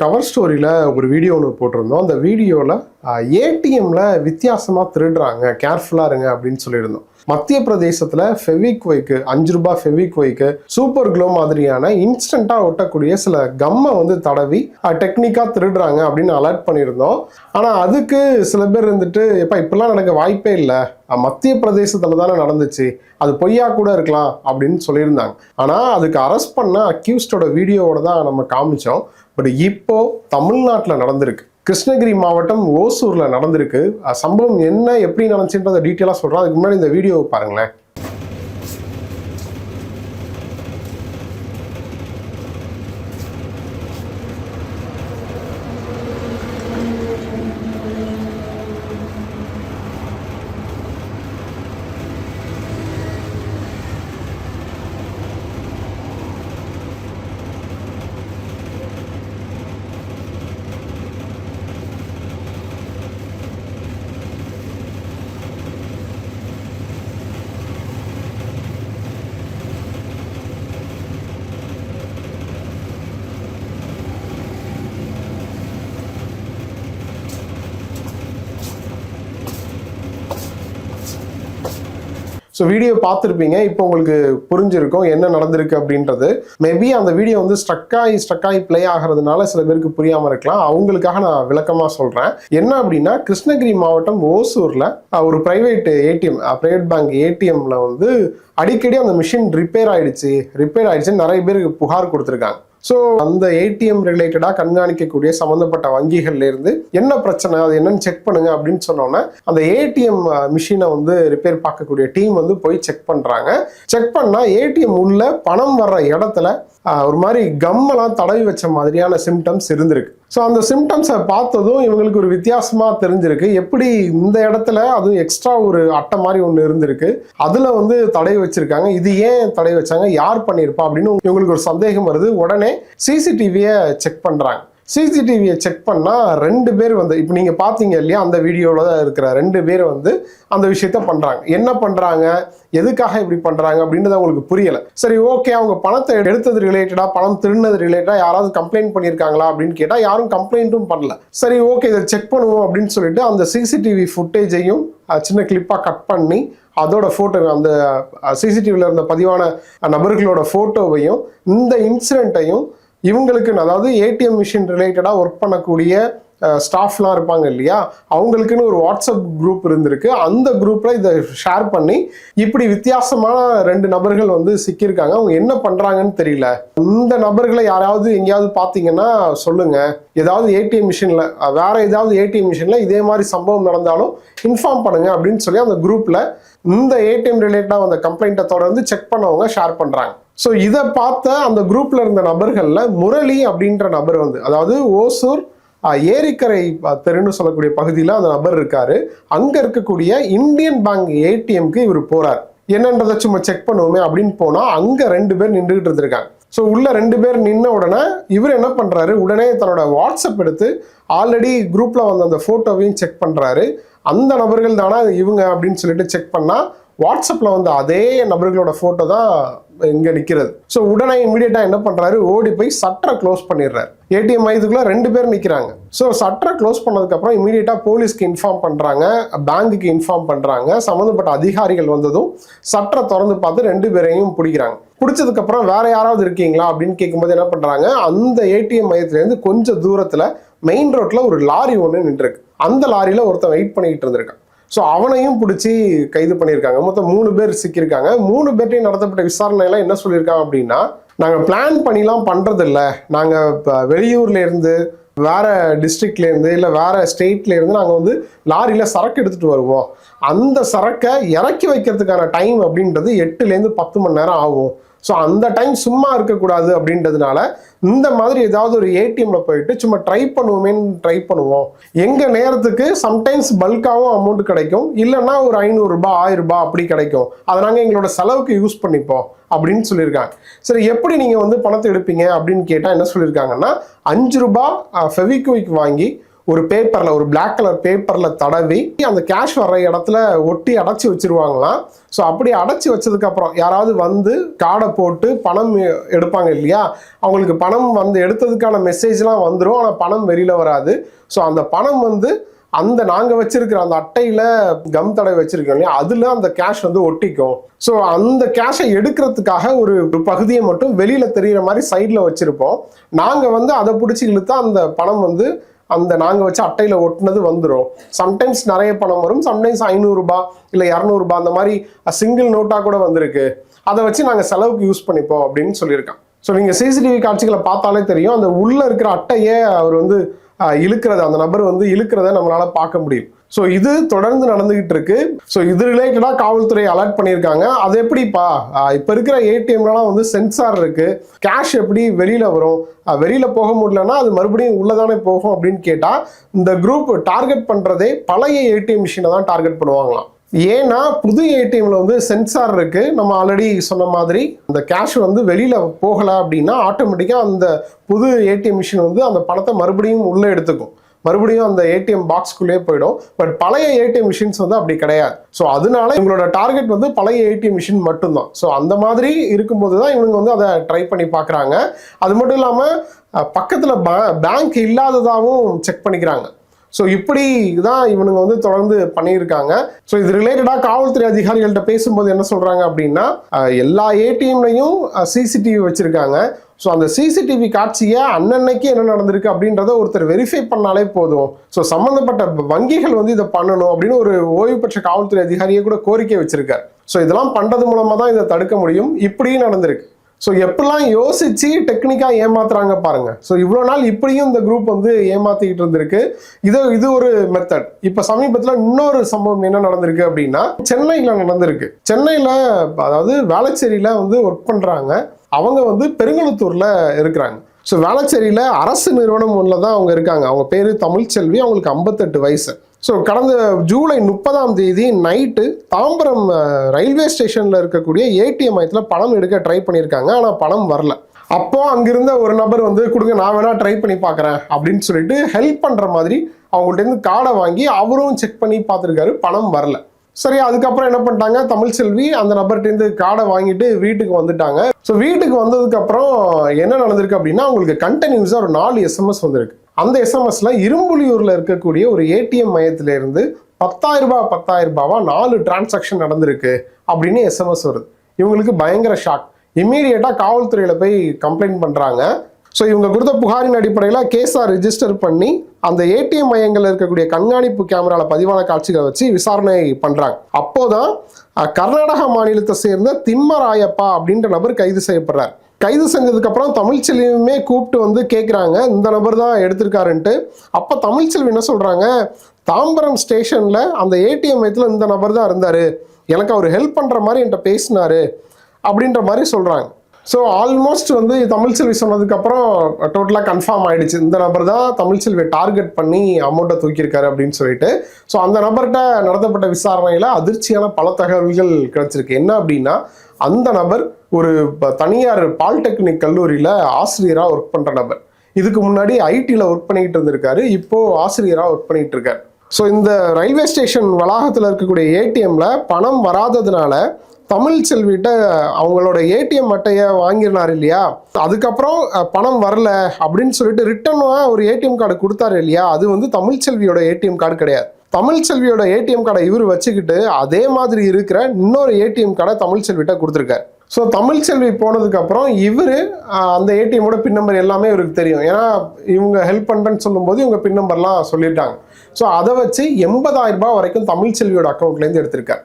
Cover ஸ்டோரியில் ஒரு video ஒன்று போட்டிருந்தோம். அந்த வீடியோவில் ஏடிஎம்மில் வித்தியாசமாக திருடுறாங்க. கேர்ஃபுல்லாக இருங்க அப்படின்னு சொல்லியிருந்தோம். மத்திய பிரதேசத்தில் ஃபெவிக்வைக்கு அஞ்சு ரூபாய் ஃபெவிக்வைக்கு சூப்பர் க்ளோ மாதிரியான இன்ஸ்டண்ட்டாக ஒட்டக்கூடிய சில கம்மை வந்து தடவி டெக்னிக்காக திருடுறாங்க அப்படின்னு அலர்ட் பண்ணியிருந்தோம். ஆனால் அதுக்கு சில பேர் இருந்துட்டு எப்போ இப்படிலாம் நடக்க வாய்ப்பே இல்லை. மத்திய பிரதேசத்தில் தானே நடந்துச்சு. அது பொய்யா கூட இருக்கலாம். அப்படின்னு சொல்லியிருந்தாங்க. ஆனால் அதுக்கு அரெஸ்ட் பண்ண அக்யூஸ்டோட வீடியோவோட தான் நம்ம காமிச்சோம். பட் இப்போ தமிழ்நாட்டில் நடந்திருக்கு. கிருஷ்ணகிரி மாவட்டம் ஓசூரில் நடந்திருக்கு. சம்பவம் என்ன எப்படி நடந்துச்சுன்றதை டீட்டெயிலாக சொல்கிறேன் அதுக்கு முன்னாடி இந்த வீடியோவை பாருங்களேன். ஸோ வீடியோ பார்த்துருப்பீங்க. இப்போ உங்களுக்கு புரிஞ்சிருக்கும் என்ன நடந்திருக்கு அப்படின்றது. மேபி அந்த வீடியோ வந்து ஸ்ட்ரக் ஆகி ஸ்ட்ரக் ஆகி ப்ளே ஆகிறதுனால சில பேருக்கு புரியாமல் இருக்கலாம். அவங்களுக்காக நான் விளக்கமாக சொல்கிறேன் என்ன அப்படின்னா கிருஷ்ணகிரி மாவட்டம் ஓசூரில் ஒரு ப்ரைவேட் ஏடிஎம் ப்ரைவேட் பேங்க் ஏடிஎம்ல வந்து அடிக்கடி அந்த மிஷின் ரிப்பேர் ஆயிடுச்சு. ரிப்பேர் ஆயிடுச்சுன்னு நிறைய பேருக்கு புகார் கொடுத்துருக்காங்க. ஸோ அந்த ஏடிஎம் ரிலேட்டடாக கண்காணிக்கக்கூடிய சம்மந்தப்பட்ட வங்கிகள்ல இருந்து என்ன பிரச்சனை அது என்னன்னு செக் பண்ணுங்க அப்படின்னு சொன்னோன்னே அந்த ஏடிஎம் மிஷினை வந்து ரிப்பேர் பார்க்கக்கூடிய டீம் வந்து போய் செக் பண்ணுறாங்க செக் பண்ணால் ஏடிஎம் உள்ள பணம் வர்ற இடத்துல ஒரு மாதிரி கம்மெல்லாம் தடவி வச்ச மாதிரியான சிம்டம்ஸ் இருந்திருக்கு. ஸோ அந்த சிம்டம்ஸை பார்த்ததும் இவங்களுக்கு ஒரு வித்தியாசமாக தெரிஞ்சிருக்கு. எப்படி இந்த இடத்துல அதுவும் எக்ஸ்ட்ரா ஒரு அட்டை மாதிரி ஒன்று இருந்திருக்கு. அதில் வந்து தடை வச்சிருக்காங்க. இது ஏன் தடை வச்சாங்க? யார் பண்ணியிருப்பா? அப்படின்னு இவங்களுக்கு ஒரு சந்தேகம் வருது. உடனே சிசிடிவியை செக் பண்ணுறாங்க சிசிடிவியை செக் பண்ணால் ரெண்டு பேர் வந்து இப்போ நீங்கள் பார்த்தீங்க இல்லையா அந்த வீடியோவில் தான் இருக்கிற ரெண்டு பேர் வந்து அந்த விஷயத்த பண்ணுறாங்க என்ன பண்ணுறாங்க எதுக்காக இப்படி பண்ணுறாங்க அப்படின்றது அவங்களுக்கு புரியலை. சரி ஓகே அவங்க பணத்தை எடுத்தது ரிலேட்டடாக பணம் திருடினது ரிலேட்டடாக யாராவது கம்ப்ளைண்ட் பண்ணியிருக்காங்களா அப்படின்னு கேட்டால் யாரும் கம்ப்ளைண்ட்டும் பண்ணல. சரி ஓகே இதை செக் பண்ணுவோம் அப்படின்னு சொல்லிட்டு அந்த சிசிடிவி ஃபுட்டேஜையும் சின்ன கிளிப்பாக கட் பண்ணி அதோட ஃபோட்டோ அந்த சிசிடிவியில் இருந்த பதிவான நபர்களோட ஃபோட்டோவையும் இந்த இன்சிடெண்ட்டையும் இவங்களுக்கு அதாவது ஏடிஎம் மிஷின் ரிலேட்டடாக ஒர்க் பண்ணக்கூடிய ஸ்டாஃப்லாம் இருப்பாங்க இல்லையா? அவங்களுக்குன்னு ஒரு வாட்ஸ்அப் குரூப் இருந்திருக்கு. அந்த குரூப்பில் இதை ஷேர் பண்ணி இப்படி வித்தியாசமான ரெண்டு நபர்கள் வந்து சிக்கியிருக்காங்க. அவங்க என்ன பண்ணுறாங்கன்னு தெரியல. இந்த நபர்களை யாராவது எங்கேயாவது பார்த்தீங்கன்னா சொல்லுங்கள் ஏதாவது ஏடிஎம் மிஷினில் வேறு ஏதாவது ஏடிஎம் மிஷினில் இதே மாதிரி சம்பவம் நடந்தாலும் இன்ஃபார்ம் பண்ணுங்கள் அப்படின்னு சொல்லி அந்த குரூப்பில் இந்த ஏடிஎம் ரிலேட்டடாக வந்த கம்ப்ளைண்ட்டை தொடர்ந்து செக் பண்ணவங்க ஷேர் பண்ணுறாங்க ஸோ இதை பார்த்த அந்த குரூப்பில் இருந்த நபர்களில் முரளி அப்படின்ற நபர் வந்து அதாவது ஓசூர் ஏரிக்கரை தெருன்னு சொல்லக்கூடிய பகுதியில் அந்த நபர் இருக்காரு. அங்கே இருக்கக்கூடிய இந்தியன் பேங்க் ஏடிஎம்க்கு இவர் போகிறார் என்னன்றதை சும்மா செக் பண்ணுவோமே அப்படின்னு போனால் அங்கே ரெண்டு பேர் நின்றுகிட்டு இருந்திருக்காங்க. ஸோ உள்ள ரெண்டு பேர் நின்ன உடனே இவர் என்ன பண்றாரு? உடனே தன்னோட வாட்ஸ்அப் எடுத்து ஆல்ரெடி குரூப்பில் வந்த அந்த ஃபோட்டோவையும் செக் பண்றாரு. அந்த நபர்கள் தானே இவங்க அப்படின்னு சொல்லிட்டு செக் பண்ணால் வாட்ஸ்அப்பில் வந்து அதே நபர்களோட ஃபோட்டோ தான் இங்கே நிற்கிறது ஸோ உடனே இமீடியட்டாக என்ன பண்ணுறாரு ஓடி போய் சட்டரை க்ளோஸ் பண்ணிடுறாரு. ஏடிஎம் மையத்துக்குள்ளே ரெண்டு பேர் நிற்கிறாங்க ஸோ சட்டரை க்ளோஸ் பண்ணதுக்கப்புறம் இமீடியட்டாக போலீஸ்க்கு இன்ஃபார்ம் பண்ணுறாங்க பேங்க்குக்கு இன்ஃபார்ம் பண்ணுறாங்க சம்மந்தப்பட்ட அதிகாரிகள் வந்ததும் சட்டரை திறந்து பார்த்து ரெண்டு பேரையும் பிடிக்கிறாங்க. பிடிச்சதுக்கப்புறம் வேறு வேற யாராவது இருக்கீங்களா? அப்படின்னு கேட்கும்போது என்ன பண்ணுறாங்க அந்த ஏடிஎம் மையத்துலேருந்து கொஞ்சம் தூரத்தில் மெயின் ரோட்டில் ஒரு லாரி ஒன்று நின்றுருக்கு. அந்த லாரியில் ஒருத்தன் வெயிட் பண்ணிக்கிட்டு இருந்திருக்கான். ஸோ அவனையும் பிடிச்சி கைது பண்ணியிருக்காங்க. மொத்தம் மூணு பேர் சிக்கியிருக்காங்க. மூணு பேர்ட்டையும் நடத்தப்பட்ட விசாரணையெல்லாம் என்ன சொல்லியிருக்காங்க அப்படின்னா நாங்கள் பிளான் பண்ணிலாம் பண்ணுறதில்ல நாங்கள் இப்போ வெளியூர்லேருந்து இருந்து வேற இல்லை வேறு ஸ்டேட்லேருந்து நாங்கள் வந்து லாரியில் சரக்கு எடுத்துகிட்டு வருவோம். அந்த சரக்கை இறக்கி வைக்கிறதுக்கான டைம் அப்படின்றது எட்டுலேருந்து பத்து மணி நேரம் ஆகும். ஸோ அந்த டைம் சும்மா இருக்கக்கூடாது அப்படின்றதுனால இந்த மாதிரி ஏதாவது ஒரு ஏடிஎம்ல போயிட்டு சும்மா ட்ரை பண்ணுவோமேன்னு ட்ரை பண்ணுவோம். எங்க நேரத்துக்கு சம்டைம்ஸ் பல்காகவும் அமௌண்ட் கிடைக்கும். இல்லைன்னா ஒரு ஐநூறுரூபா ஆயிரம் ரூபாய் அப்படி கிடைக்கும். அதை நாங்கள் எங்களோட செலவுக்கு யூஸ் பண்ணிப்போம் அப்படின்னு சொல்லியிருக்காங்க. சரி எப்படி நீங்கள் வந்து பணத்தை எடுப்பீங்க அப்படின்னு கேட்டால் என்ன சொல்லியிருக்காங்கன்னா அஞ்சு ரூபாய் ஃபெவிக்விக் வாங்கி ஒரு பேப்பர்ல ஒரு பிளாக் கலர் பேப்பர்ல தடவி அந்த கேஷ் வர்ற இடத்துல ஒட்டி அடைச்சி வச்சிருவாங்களாம். ஸோ அப்படி அடைச்சி வச்சதுக்கு அப்புறம் யாராவது வந்து கார்டை போட்டு பணம் எடுப்பாங்க இல்லையா? அவங்களுக்கு பணம் வந்து எடுத்ததுக்கான மெசேஜ்லாம் வந்துடும் ஆனால் பணம் வெளியில வராது. ஸோ அந்த பணம் வந்து அந்த நாங்க வச்சிருக்கிற அந்த அட்டையில கம் தடவை வச்சிருக்கோம் இல்லையா? அதுல அந்த கேஷ் வந்து ஒட்டிக்கும். ஸோ அந்த கேஷை எடுக்கிறதுக்காக ஒரு பகுதியை மட்டும் வெளியில தெரிகிற மாதிரி சைட்ல வச்சிருப்போம். நாங்க வந்து அதை பிடிச்சி இழுத்தா அந்த பணம் வந்து அந்த நாங்கள் வச்சு அட்டையில் ஒட்டினது வந்துடும் சம்டைம்ஸ் நிறைய பணம் வரும் சம்டைம்ஸ் ஐநூறுரூபா இல்லை இரநூறுபா அந்த மாதிரி சிங்கிள் நோட்டாக கூட வந்திருக்கு. அதை வச்சு நாங்கள் செலவுக்கு யூஸ் பண்ணிப்போம் அப்படின்னு சொல்லியிருக்கான். ஸோ நீங்கள் சிசிடிவி காட்சிகளை பார்த்தாலே தெரியும் அந்த உள்ளே இருக்கிற அட்டையை அவர் வந்து இழுக்கிறத. அந்த நபர் வந்து இழுக்கிறத நம்மளால பார்க்க முடியும். ஸோ இது தொடர்ந்து நடந்துகிட்டு இருக்கு. ஸோ இது ரிலேட்டடாக காவல்துறை அலர்ட் பண்ணியிருக்காங்க. அது எப்படிப்பா? இப்போ இருக்கிற ஏடிஎம்லாம் வந்து சென்சார் இருக்கு. கேஷ் எப்படி வெளியில வரும்? வெளியில போக முடியலன்னா அது மறுபடியும் உள்ளதானே போகும் அப்படின்னு கேட்டால் இந்த குரூப் டார்கெட் பண்ணுறதே பழைய ஏடிஎம் மிஷினை தான் டார்கெட் பண்ணுவாங்களாம். ஏன்னா புது ஏடிஎம்ல வந்து சென்சார் இருக்கு. நம்ம ஆல்ரெடி சொன்ன மாதிரி அந்த கேஷ் வந்து வெளியில போகல அப்படின்னா ஆட்டோமேட்டிக்காக அந்த புது ஏடிஎம் மிஷின் வந்து அந்த பணத்தை மறுபடியும் உள்ளே எடுத்துக்கும். மறுபடியும் அந்த ஏடிஎம் பாக்ஸ்குள்ளேயே போயிடும். பட் பழைய ஏடிஎம் மிஷின்ஸ் வந்து அப்படி கிடையாது. ஸோ அதனால இவங்களோட டார்கெட் வந்து பழைய ஏடிஎம் மிஷின் மட்டும்தான். ஸோ அந்த மாதிரி இருக்கும்போது தான் இவங்க வந்து அதை ட்ரை பண்ணி பார்க்குறாங்க. அது மட்டும் இல்லாமல் பக்கத்தில் பேங்க் இல்லாததாகவும் செக் பண்ணிக்கிறாங்க. ஸோ இப்படி தான் இவனுங்க வந்து தொடர்ந்து பண்ணியிருக்காங்க. ஸோ இது ரிலேட்டடாக காவல்துறை அதிகாரிகள்கிட்ட பேசும்போது என்ன சொல்கிறாங்க அப்படின்னா எல்லா ஏடிஎம்லையும் சிசிடிவி வச்சுருக்காங்க. ஸோ அந்த சிசிடிவி காட்சியை அன்னன்னைக்கு என்ன நடந்திருக்கு அப்படின்றத ஒருத்தர் வெரிஃபை பண்ணாலே போதும். ஸோ சம்மந்தப்பட்ட வங்கிகள் வந்து இதை பண்ணணும் அப்படின்னு ஒரு ஓய்வு பெற்ற காவல்துறை அதிகாரியை கூட கோரிக்கை வச்சிருக்காரு. ஸோ இதெல்லாம் பண்ணுறது மூலமாக தான் இதை தடுக்க முடியும். இப்படியும் நடந்திருக்கு. ஸோ எப்படிலாம் யோசிச்சு டெக்னிக்காக ஏமாத்துறாங்க பாருங்க. ஸோ இவ்வளோ நாள் இப்படியும் இந்த குரூப் வந்து ஏமாத்திக்கிட்டு இருந்திருக்கு. இது இது ஒரு மெத்தட் இப்போ சமீபத்தில் இன்னொரு சம்பவம் என்ன நடந்திருக்கு அப்படின்னா சென்னையில் நடந்திருக்கு. சென்னையில் அதாவது வேளச்சேரியில் வந்து ஒர்க் பண்ணுறாங்க அவங்க வந்து பெருங்கலத்தூரில் இருக்கிறாங்க. ஸோ வேளச்சேரியில் அரசு நிறுவனம் ஒன்றில் தான் அவங்க இருக்காங்க. அவங்க பேர் தமிழ்ச்செல்வி அவங்களுக்கு ஐம்பத்தெட்டு வயசு. ஸோ கடந்த ஜூலை முப்பதாம் தேதி நைட்டு தாம்பரம் ரயில்வே ஸ்டேஷனில் இருக்கக்கூடிய ஏடிஎம் மையத்தில் பணம் எடுக்க ட்ரை பண்ணியிருக்காங்க. ஆனால் பணம் வரல. அப்போ அங்கிருந்த ஒரு நபர் வந்து கொடுங்க நான் வேணா ட்ரை பண்ணி பார்க்குறேன். அப்படின்னு சொல்லிட்டு ஹெல்ப் பண்ணுற மாதிரி அவங்கள்ட்ட இருந்து கார்டை வாங்கி அவரும் செக் பண்ணி பார்த்துருக்காரு. பணம் வரல. சரி அதுக்கப்புறம் என்ன பண்ணிட்டாங்க? தமிழ்செல்வி அந்த நபர்கிட்டேருந்து கார்டை வாங்கிட்டு வீட்டுக்கு வந்துட்டாங்க. ஸோ வீட்டுக்கு வந்ததுக்கப்புறம் என்ன நடந்திருக்கு அப்படின்னா அவங்களுக்கு கண்டினியூஸாக ஒரு நாலு எஸ்எம்எஸ் வந்திருக்கு. அந்த எஸ்எம்எஸ்ல இரும்புலியூர்ல இருக்கக்கூடிய ஒரு ஏடிஎம் மையத்திலிருந்து பத்தாயிரம் ரூபாய் பத்தாயிரம் ரூபாவா நாலு டிரான்சாக்ஷன் நடந்திருக்கு அப்படின்னு எஸ்எம்எஸ் வருது. இவங்களுக்கு பயங்கர ஷாக் இம்மீடியட்டா காவல்துறையில போய் கம்ப்ளைண்ட் பண்றாங்க. ஸோ இவங்க கொடுத்த புகாரின் அடிப்படையில் கேஸாக ரிஜிஸ்டர் பண்ணி அந்த ஏடிஎம் மையங்களில் இருக்கக்கூடிய கண்காணிப்பு கேமரால பதிவான காட்சிகளை வச்சு விசாரணை பண்றாங்க. அப்போதான் கர்நாடக கர்நாடகா மாநிலத்தை சேர்ந்த திம்மராயப்பா அப்படின்ற நபர் கைது செய்யப்படுறார். கைது செஞ்சதுக்கு அப்புறம் தமிழ்ச்செல்வியுமே கூப்பிட்டு வந்து கேட்குறாங்க இந்த நபர் தான் எடுத்திருக்காருன்ட்டு. அப்போ தமிழ்ச்செல்வி என்ன சொல்கிறாங்க தாம்பரம் ஸ்டேஷனில் அந்த ஏடிஎம் மையத்தில் இந்த நபர் தான் இருந்தார். எனக்கு அவர் ஹெல்ப் பண்ணுற மாதிரி என்கிட்ட பேசினாரு அப்படின்ற மாதிரி சொல்கிறாங்க ஸோ ஆல்மோஸ்ட் வந்து தமிழ்ச்செல்வி சொன்னதுக்கப்புறம் டோட்டலாக கன்ஃபார்ம் ஆகிடுச்சு இந்த நபர் தான் தமிழ்ச்செல்வியை டார்கெட் பண்ணி அமௌண்ட்டை தூக்கியிருக்காரு அப்படின்னு சொல்லிட்டு. ஸோ அந்த நபர்கிட்ட நடத்தப்பட்ட விசாரணையில் அதிர்ச்சியான பல தகவல்கள் கிடைச்சிருக்கு. என்ன அப்படின்னா அந்த நபர் ஒரு ப- தனியார் பாலிடெக்னிக் கல்லூரியில் ஆசிரியராக ஒர்க் பண்ணுற நபர். இதுக்கு முன்னாடி ஐடியில் ஒர்க் பண்ணிக்கிட்டு இருந்திருக்காரு. இப்போ ஆசிரியராக ஒர்க் பண்ணிகிட்டு இருக்காரு ஸோ இந்த ரயில்வே ஸ்டேஷன் வளாகத்தில் இருக்கக்கூடிய ஏடிஎம்ல பணம் வராததுனால தமிழ் செல்விட்ட அவங்களோட ஏடிஎம் அட்டையை வாங்கினார் இல்லையா? அதுக்கப்புறம் பணம் வரல அப்படின்னு சொல்லிட்டு ரிட்டர்னாக ஒரு ஏடிஎம் கார்டு கொடுத்தாரு இல்லையா? அது வந்து தமிழ் செல்வியோட ஏடிஎம் கார்டு கிடையாது. தமிழ் செல்வியோட ஏடிஎம் கார்டை இவர் வச்சுக்கிட்டு அதே மாதிரி இருக்கிற இன்னொரு ஏடிஎம் கார்டை தமிழ் செல்விட்ட கொடுத்துருக்காரு. ஸோ தமிழ் செல்வி போனதுக்கப்புறம் இவர் அந்த ஏடிஎம்மோட பின் நம்பர் எல்லாமே இவருக்கு தெரியும். ஏன்னா இவங்க ஹெல்ப் பண்ணுறேன்னு சொல்லும்போது இவங்க பின் நம்பர்லாம் சொல்லிட்டாங்க ஸோ அதை வச்சு எண்பதாயிரம் ரூபாய் வரைக்கும் தமிழ் செல்வியோட அக்கௌண்ட்லேருந்து எடுத்திருக்காரு.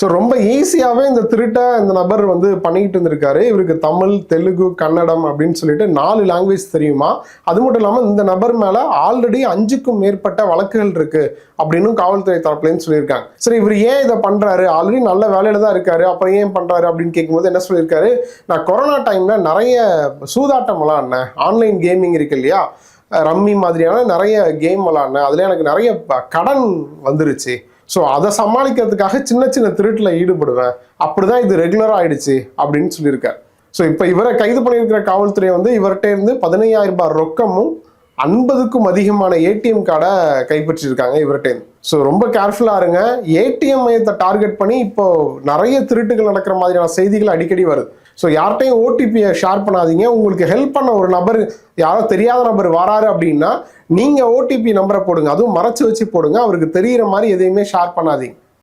ஸோ ரொம்ப ஈஸியாகவே இந்த திருட்டை இந்த நபர் வந்து பண்ணிக்கிட்டு இருந்திருக்காரு. இவருக்கு தமிழ் தெலுங்கு கன்னடம் அப்படின்னு சொல்லிட்டு நாலு லாங்குவேஜ் தெரியுமா? அது மட்டும் இல்லாமல் இந்த நபர் மேலே ஆல்ரெடி அஞ்சுக்கும் மேற்பட்ட வழக்குகள் இருக்குது அப்படின்னு காவல்துறை தரப்புலேருந்து சொல்லியிருக்காங்க. சரி இவர் ஏன் இதை பண்ணுறாரு ஆல்ரெடி நல்ல வேலையில் தான் இருக்காரு. அப்புறம் ஏன் பண்ணுறாரு அப்படின்னு கேட்கும்போது என்ன சொல்லியிருக்காரு? நான் கொரோனா டைம்ல நிறைய சூதாட்டம் விளாடினேன் ஆன்லைன் கேமிங் இருக்கு இல்லையா? ரம்மி மாதிரியான நிறைய கேம் விளாடினேன் அதில் எனக்கு நிறைய ப- கடன் வந்துருச்சு. ஸோ அதை சமாளிக்கிறதுக்காக சின்ன சின்ன திருட்டில் ஈடுபடுவேன் அப்படிதான் இது ரெகுலராக ஆயிடுச்சு அப்படின்னு சொல்லியிருக்கார். ஸோ இப்போ இவரை கைது பண்ணியிருக்கிற காவல்துறை வந்து இவர்கிட்ட இருந்து பதினையாயிரம் ரூபாய் ரொக்கமும் ஐம்பதுக்கும் அதிகமான ஏடிஎம் கார்டை கைப்பற்றியிருக்காங்க இவர்கிட்ட ஸோ ரொம்ப கேர்ஃபுல்லாக இருங்க. ஏடிஎம் மையத்தை டார்கெட் பண்ணி இப்போ நிறைய திருட்டுகள் நடக்கிற மாதிரியான செய்திகள் அடிக்கடி வருது. ஸோ யார்கிட்டையும் ஓடிபியை ஷேர் பண்ணாதீங்க. உங்களுக்கு ஹெல்ப் பண்ண ஒரு நபர் யாரோ தெரியாத நபர் வராரு அப்படின்னா நீங்கள் ஓடிபி நம்பரை போடுங்க. அதுவும் மறைச்சு வச்சு போடுங்க. அவருக்கு தெரிகிற மாதிரி எதையுமே ஷேர் பண்ணாதீங்க.